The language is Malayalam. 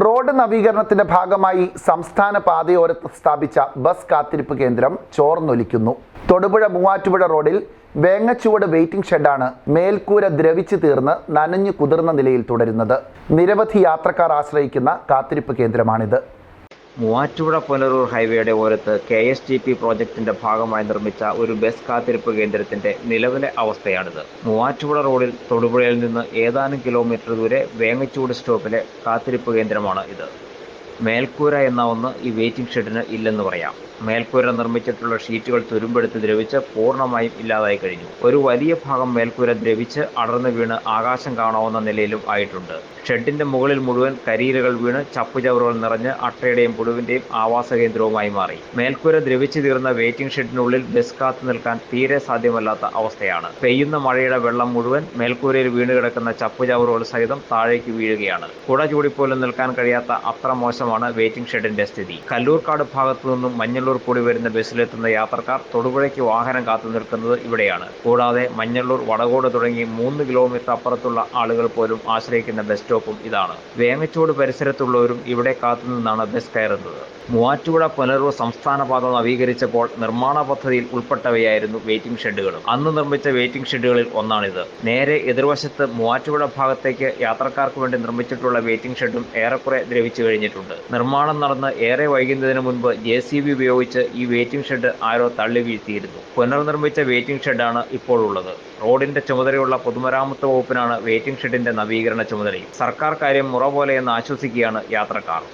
റോഡ് നവീകരണത്തിന്റെ ഭാഗമായി സംസ്ഥാന പാതയോരത്ത് സ്ഥാപിച്ച ബസ് കാത്തിരിപ്പ് കേന്ദ്രം ചോർന്നൊലിക്കുന്നു. തൊടുപുഴ മൂവാറ്റുപുഴ റോഡിൽ വേങ്ങച്ചുവട് വെയിറ്റിംഗ് ഷെഡാണ് മേൽക്കൂര ദ്രവിച്ചു തീർന്ന് നനഞ്ഞു കുതിർന്ന നിലയിൽ തുടരുന്നത്. നിരവധി യാത്രക്കാർ ആശ്രയിക്കുന്ന കാത്തിരിപ്പ് കേന്ദ്രമാണിത്. മൂവാറ്റുപുഴ പുനലൂർ ഹൈവേയുടെ ഓരത്ത് കെ എസ് ടി പി പ്രോജക്ടിന്റെ ഭാഗമായി നിർമ്മിച്ച ഒരു ബസ് കാത്തിരിപ്പ് കേന്ദ്രത്തിന്റെ നിലവിലെ അവസ്ഥയാണിത്. മൂവാറ്റുപുഴ റോഡിൽ തൊടുപുഴയിൽ നിന്ന് ഏതാനും കിലോമീറ്റർ ദൂരെ വേങ്ങച്ചൂട് സ്റ്റോപ്പിലെ കാത്തിരിപ്പ് കേന്ദ്രമാണ് ഇത്. മേൽക്കൂര എന്ന ഒന്ന് ഈ വെയിറ്റിംഗ് ഷെഡിന് ഇല്ലെന്ന് പറയാം. മേൽക്കൂര നിർമ്മിച്ചിട്ടുള്ള ഷീറ്റുകൾ തുരുമ്പെടുത്ത് ദ്രവിച്ച് പൂർണമായും ഇല്ലാതായി കഴിഞ്ഞു. ഒരു വലിയ ഭാഗം മേൽക്കൂര ദ്രവിച്ച് അടർന്നു വീണ് ആകാശം കാണാവുന്ന നിലയിലും ആയിട്ടുണ്ട്. ഷെഡിന്റെ മുകളിൽ മുഴുവൻ കരിയിലകൾ വീണ് ചപ്പുചവറുകൾ നിറഞ്ഞ് അട്ടയുടെയും പുഴുവിന്റെയും ആവാസ കേന്ദ്രവുമായി മാറി. മേൽക്കൂര ദ്രവിച്ചു തീർന്ന വെയിറ്റിംഗ് ഷെഡിനുള്ളിൽ ബസ് കാത്തു നിൽക്കാൻ തീരെ സാധ്യമല്ലാത്ത അവസ്ഥയാണ്. പെയ്യുന്ന മഴയുടെ വെള്ളം മുഴുവൻ മേൽക്കൂരയിൽ വീണ് കിടക്കുന്ന ചപ്പുചവറുകൾ സഹിതം താഴേക്ക് വീഴുകയാണ്. കുട ചൂടിപ്പോലും നിൽക്കാൻ കഴിയാത്ത അത്ര മോശമാണ് വെയിറ്റിംഗ് ഷെഡിന്റെ സ്ഥിതി. കല്ലൂർക്കാട് ഭാഗത്തു നിന്നും മഞ്ഞള്ളൂർ കൂടി വരുന്ന ബസ്സിലെത്തുന്ന യാത്രക്കാർ തൊടുപുഴയ്ക്ക് വാഹനം കാത്തു നിൽക്കുന്നത് ഇവിടെയാണ്. കൂടാതെ മഞ്ഞള്ളൂർ വടകോട് തുടങ്ങി മൂന്ന് കിലോമീറ്റർ അപ്പുറത്തുള്ള ആളുകൾ പോലും ആശ്രയിക്കുന്ന ബസ് സ്റ്റോപ്പും ഇതാണ്. വേങ്ങച്ചോട് പരിസരത്തുള്ളവരും ഇവിടെ കാത്തുനിന്നാണ് ബസ് കയറുന്നത്. മൂവാറ്റുപുഴ പുനലൂർ സംസ്ഥാന പാത നവീകരിച്ചപ്പോൾ നിർമ്മാണ പദ്ധതിയിൽ ഉൾപ്പെട്ടവയായിരുന്നു വെയിറ്റിംഗ് ഷെഡുകളും അന്ന് നിർമ്മിച്ച വെയിറ്റിംഗ് ഷെഡുകളിൽ ഒന്നാണിത്. നേരെ എതിർവശത്ത് മൂവാറ്റുപുഴ ഭാഗത്തേക്ക് യാത്രക്കാർക്ക് വേണ്ടി നിർമ്മിച്ചിട്ടുള്ള വെയിറ്റിംഗ് ഷെഡും ഏറെക്കുറെ ദ്രവിച്ചു കഴിഞ്ഞിട്ടുണ്ട്. നിർമ്മാണം നടന്ന് ഏറെ വൈകുന്നതിന് മുൻപ് ജെ സി ബി ഉപയോഗിച്ച് ഈ വെയിറ്റിംഗ് ഷെഡ് ആരോ തള്ളി വീഴ്ത്തിയിരുന്നു. പുനർനിർമ്മിച്ച വെയിറ്റിംഗ് ഷെഡാണ് ഇപ്പോഴുള്ളത് റോഡിന്റെ ചുമതലയുള്ള പൊതുമരാമത്ത് വകുപ്പിനാണ് വെയിറ്റിംഗ് ഷെഡിന്റെ നവീകരണ ചുമതലയും. സർക്കാർ കാര്യം മുറ പോലെയെന്ന് ആശ്വസിക്കുകയാണ് യാത്രക്കാർ.